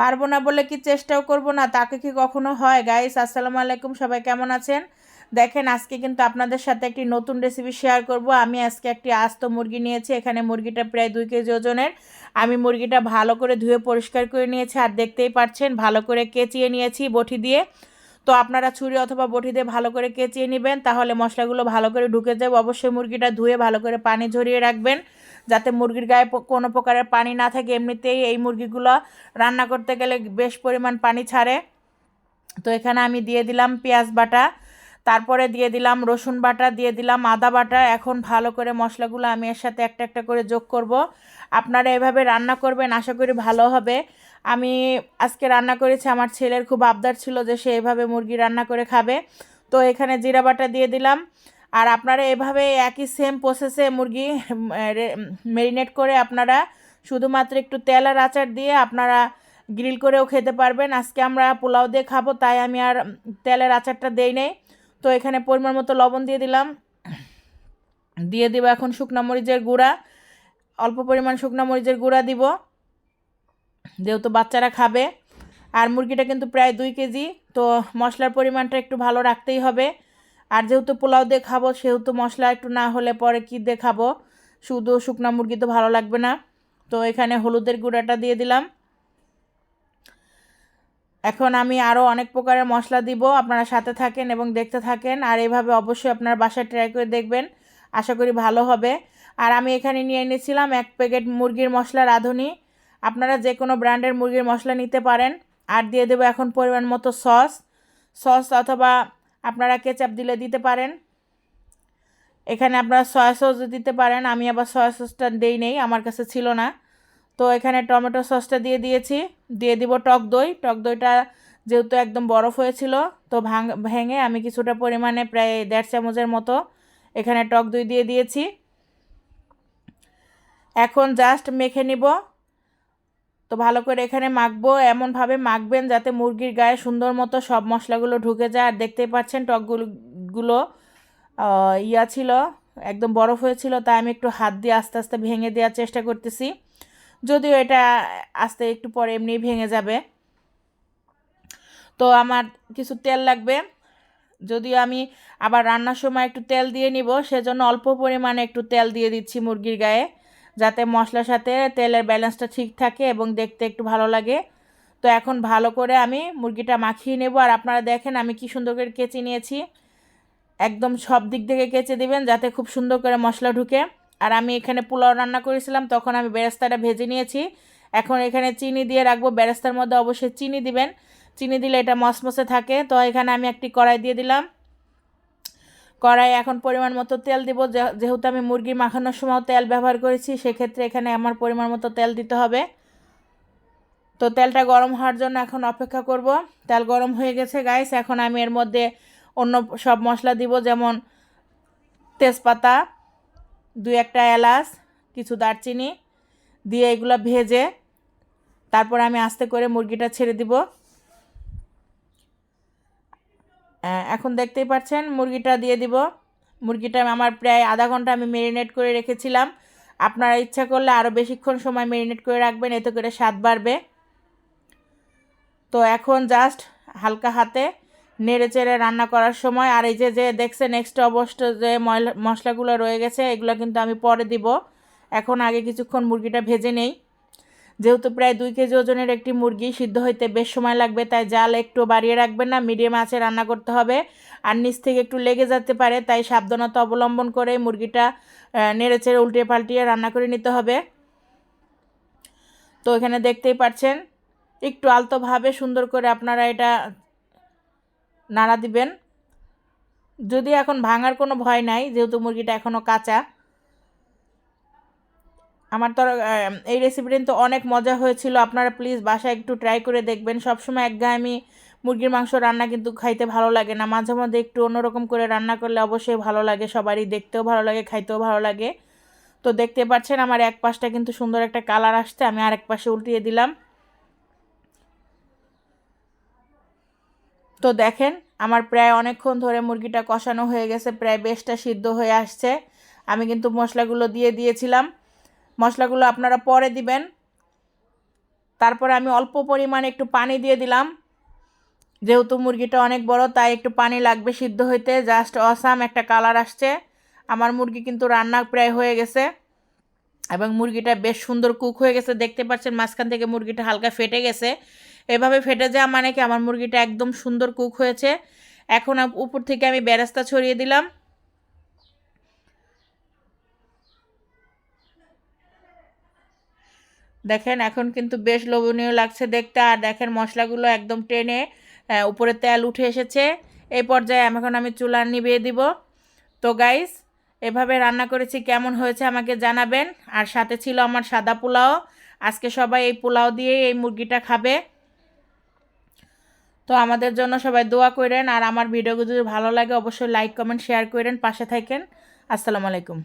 পারব না বলে কি চেষ্টাও করব না? তাকে কি কখনো হয়? গাইস আসসালামু আলাইকুম। সবাই কেমন আছেন? দেখেন, আজকে কিন্তু আপনাদের সাথে একটি নতুন রেসিপি শেয়ার করব। আমি আজকে একটি আস্ত মুরগি নিয়েছি। এখানে মুরগিটা প্রায় দুই কেজি ওজনের। আমি মুরগিটা ভালো করে ধুয়ে পরিষ্কার করে নিয়েছি। আর দেখতেই পাচ্ছেন, ভালো করে কেচিয়ে নিয়েছি বটি দিয়ে। তো আপনারা ছুরি অথবা বটি দিয়ে ভালো করে কেচিয়ে নেবেন, তাহলে মশলাগুলো ভালো করে ঢুকে যাবে। অবশ্যই মুরগিটা ধুয়ে ভালো করে পানি ঝরিয়ে রাখবেন, যাতে মুরগির গায়ে কোনো প্রকারের পানি না থাকে। এমনিতেই এই মুরগিগুলো রান্না করতে গেলে বেশ পরিমাণ পানি ছাড়ে। তো এখানে আমি দিয়ে দিলাম পেঁয়াজ বাটা। তারপরে দিয়ে দিলাম রসুন বাটা, দিয়ে দিলাম আদা বাটা। এখন ভালো করে মশলাগুলো আমি এর সাথে একটা একটা করে যোগ করব। আপনারা এভাবে রান্না করবেন, আশা করি ভালো হবে। আমি আজকে রান্না করেছি, আমার ছেলের খুব আবদার ছিল যে সে এভাবে মুরগি রান্না করে খাবে। তো এখানে জিরা বাটা দিয়ে দিলাম। আর আপনারা এভাবে একই সেম প্রসেসে মুরগি মেরিনেট করে আপনারা শুধুমাত্র একটু তেল আর আচার দিয়ে আপনারা গ্রিল করেও খেতে পারবেন। আজকে আমরা পোলাও দিয়ে খাব, তাই আমি আর তেলের আচারটা দেই নেই। তো এখানে পরিমাণ মতো লবণ দিয়ে দিলাম। দিয়ে দিব এখন শুকনো মরিচের গুঁড়া। অল্প পরিমাণ শুকনো মরিচের গুঁড়া দিব। যেহেতু বাচ্চারা খাবে, আর মুরগিটা কিন্তু প্রায় দুই কেজি, তো মশলার পরিমাণটা একটু ভালো রাখতেই হবে। আর যেহেতু পোলাও দিয়ে খাব, সেহেতু মশলা একটু না হলে পরে কী দিয়ে খাব? শুধু শুকনা মুরগি তো ভালো লাগবে না। তো এখানে হলুদের গুঁড়াটা দিয়ে দিলাম। এখন আমি আরও অনেক প্রকারের মশলা দিব, আপনারা সাথে থাকেন এবং দেখতে থাকেন, আর এভাবে অবশ্যই আপনার বাসায় ট্রাই করে দেখবেন, আশা করি ভালো হবে। আর আমি এখানে নিয়ে এনেছিলাম এক প্যাকেট মুরগির মশলা রাঁধুনি, আপনারা যে কোনো ব্র্যান্ডের মুরগির মশলা নিতে পারেন, আর দিয়ে দেবো এখন পরিমাণ মতো সস সস অথবা আপনারা কেচাপ দিলে দিতে পারেন। এখানে আপনারা সয়া সস দিতে পারেন, আমি আবার সয়া সসটা দেই নেই, আমার কাছে ছিল না। তো এখানে টমেটো সসটা দিয়ে দিয়েছি। দিয়ে দিব টক দই। টক দইটা যেহেতু একদম বরফ হয়েছিল, তো ভাঙ, ভেঙে আমি কিছুটা পরিমাণে প্রায় দেড় চামচের মতো এখানে টক দই দিয়ে দিয়েছি। এখন জাস্ট মেখে নিব। তো ভালো করে এখানে মাখবো। এমনভাবে মাখবেন যাতে মুরগির গায়ে সুন্দর মতো সব মশলাগুলো ঢুকে যায়। আর দেখতেই পাচ্ছেন টকগুলো ইয়া ছিল, একদম বরফ হয়েছিল, তাই আমি একটু হাত দিয়ে আস্তে আস্তে ভেঙে দেওয়ার চেষ্টা করতেছি। যদিও এটা আস্তে একটু পরে এমনি ভেঙে যাবে। তো আমার কিছু তেল লাগবে। যদিও আমি আবার রান্নার সময় একটু তেল দিয়ে নিব, সেজন্য অল্প পরিমাণে একটু তেল দিয়ে দিচ্ছি মুরগির গায়ে, যাতে মশলার সাথে তেলের ব্যালেন্সটা ঠিক থাকে এবং দেখতে একটু ভালো লাগে। তো এখন ভালো করে আমি মুরগিটা মাখিয়ে নেব। আর আপনারা দেখেন আমি কি সুন্দর করে কেচে নিয়েছি। একদম সব দিক থেকে কেচে দিবেন, যাতে খুব সুন্দর করে মশলা ঢুকে। আর আমি এখানে পোলাও রান্না করেছিলাম, তখন আমি বেরেস্তাটা ভেজে নিয়েছি। এখন এখানে চিনি দিয়ে রাখব, বেরেস্তার মধ্যে অবশ্যই চিনি দিবেন। চিনি দিলে এটা মসমসে থাকে। তো এখানে আমি একটি কড়াই দিয়ে দিলাম। কড়াই এখন পরিমাণ মতো তেল দিব। যেহেতু আমি মুরগি মাখানোর সময় তেল ব্যবহার করেছি, সেক্ষেত্রে এখানে আমার পরিমাণ মতো তেল দিতে হবে। তো তেলটা গরম হওয়ার জন্য এখন অপেক্ষা করব। তেল গরম হয়ে গেছে গাইস এখন আমি এর মধ্যে অন্য সব মশলা দিব, যেমন তেজপাতা দুই একটা এলাচ, কিছু দারচিনি দিয়ে এগুলো ভেজে তারপর আমি আস্তে করে মুরগিটা ছেড়ে দিব। এখন দেখতেই পাচ্ছেন মুরগিটা দিয়ে দিব। মুরগিটা আমার প্রায় আধা ঘণ্টা আমি মেরিনেট করে রেখেছিলাম। আপনারা ইচ্ছা করলে আরও বেশিক্ষণ সময় মেরিনেট করে রাখবেন, এতে করে স্বাদ বাড়বে। তো এখন জাস্ট হালকা হাতে নেড়ে চেড়ে রান্না করার সময়, আর এই যে যে দেখছে নেক্সট অবশ্য যে মশলাগুলো রয়ে গেছে, এগুলো কিন্তু আমি পরে দিব। এখন আগে কিছুক্ষণ মুরগিটা ভেজে নেই। যেহেতু প্রায় দুই কেজি ওজনের একটি মুরগি, সিদ্ধ হইতে বেশ সময় লাগবে, তাই জাল একটু বাড়িয়ে রাখবেন না, মিডিয়াম আঁচে রান্না করতে হবে। আর নিচ থেকে একটু লেগে যেতে পারে, তাই সাবধানতা অবলম্বন করে মুরগিটা নেড়ে চেড়ে উল্টে পাল্টিয়ে রান্না করে নিতে হবে। তো এখানে দেখতেই পাচ্ছেন একটু আলতোভাবে সুন্দর করে আপনারা এটা নাড়া দিবেন। যদি এখন ভাঙার কোনো ভয় নাই, যেহেতু মুরগিটা এখনও কাঁচা। আমার তো এই রেসিপিটা কিন্তু অনেক মজা হয়েছিল। আপনারা প্লিজ বাসায় একটু ট্রাই করে দেখবেন। সবসময় একঘামি মুরগির মাংস রান্না কিন্তু খাইতে ভালো লাগে না। মাঝে মধ্যে একটু অন্যরকম করে রান্না করলে অবশ্যই ভালো লাগে। সবারই দেখতেও ভালো লাগে, খাইতেও ভালো লাগে। তো দেখতে পাচ্ছেন, আমার এক পাশটা কিন্তু সুন্দর একটা কালার আসছে। আমি আরেক পাশে উল্টিয়ে দিলাম। তো দেখেন, আমার প্রায় অনেকক্ষণ ধরে মুরগিটা কষানো হয়ে গেছে, প্রায় বেশটা সিদ্ধ হয়ে আসছে। আমি কিন্তু মশলাগুলো দিয়ে দিয়েছিলাম। মশলাগুলো আপনারা পরে দিবেন। তারপরে আমি অল্প পরিমাণে একটু পানি দিয়ে দিলাম। যেহেতু মুরগিটা অনেক বড়, তাই একটু পানি লাগবে সিদ্ধ হইতে। জাস্ট অসাম একটা কালার আসছে। আমার মুরগি কিন্তু রান্না প্রায় হয়ে গেছে এবং মুরগিটা বেশ সুন্দর কুক হয়ে গেছে। দেখতে পাচ্ছেন, মাঝখান থেকে মুরগিটা হালকা ফেটে গেছে। এভাবে ফেটে যাওয়া মানে কি আমার মুরগিটা একদম সুন্দর কুক হয়েছে। এখন উপর থেকে আমি বেরাস্তা ছড়িয়ে দিলাম। দেখেন, এখন কিন্তু বেশ লোভনীয় লাগছে দেখতে, আর দেখেন মশলাগুলো একদম টেনে উপরে তেল উঠে এসেছে। এই পর্যায়ে এখন আমি চুলা নিভিয়ে দিব। তো গাইস এভাবে রান্না করেছি, কেমন হয়েছে আমাকে জানাবেন। আর সাথে ছিল আমার সাদা পোলাও। আজকে সবাই এই পোলাও দিয়ে এই মুরগিটা খাবে। তো আমাদের জন্য সবাই দোয়া করেন। আর আমার ভিডিওগুলো যদি ভালো লাগে, অবশ্যই লাইক কমেন্ট শেয়ার করেন, পাশে থাকেন। আসসালামু আলাইকুম।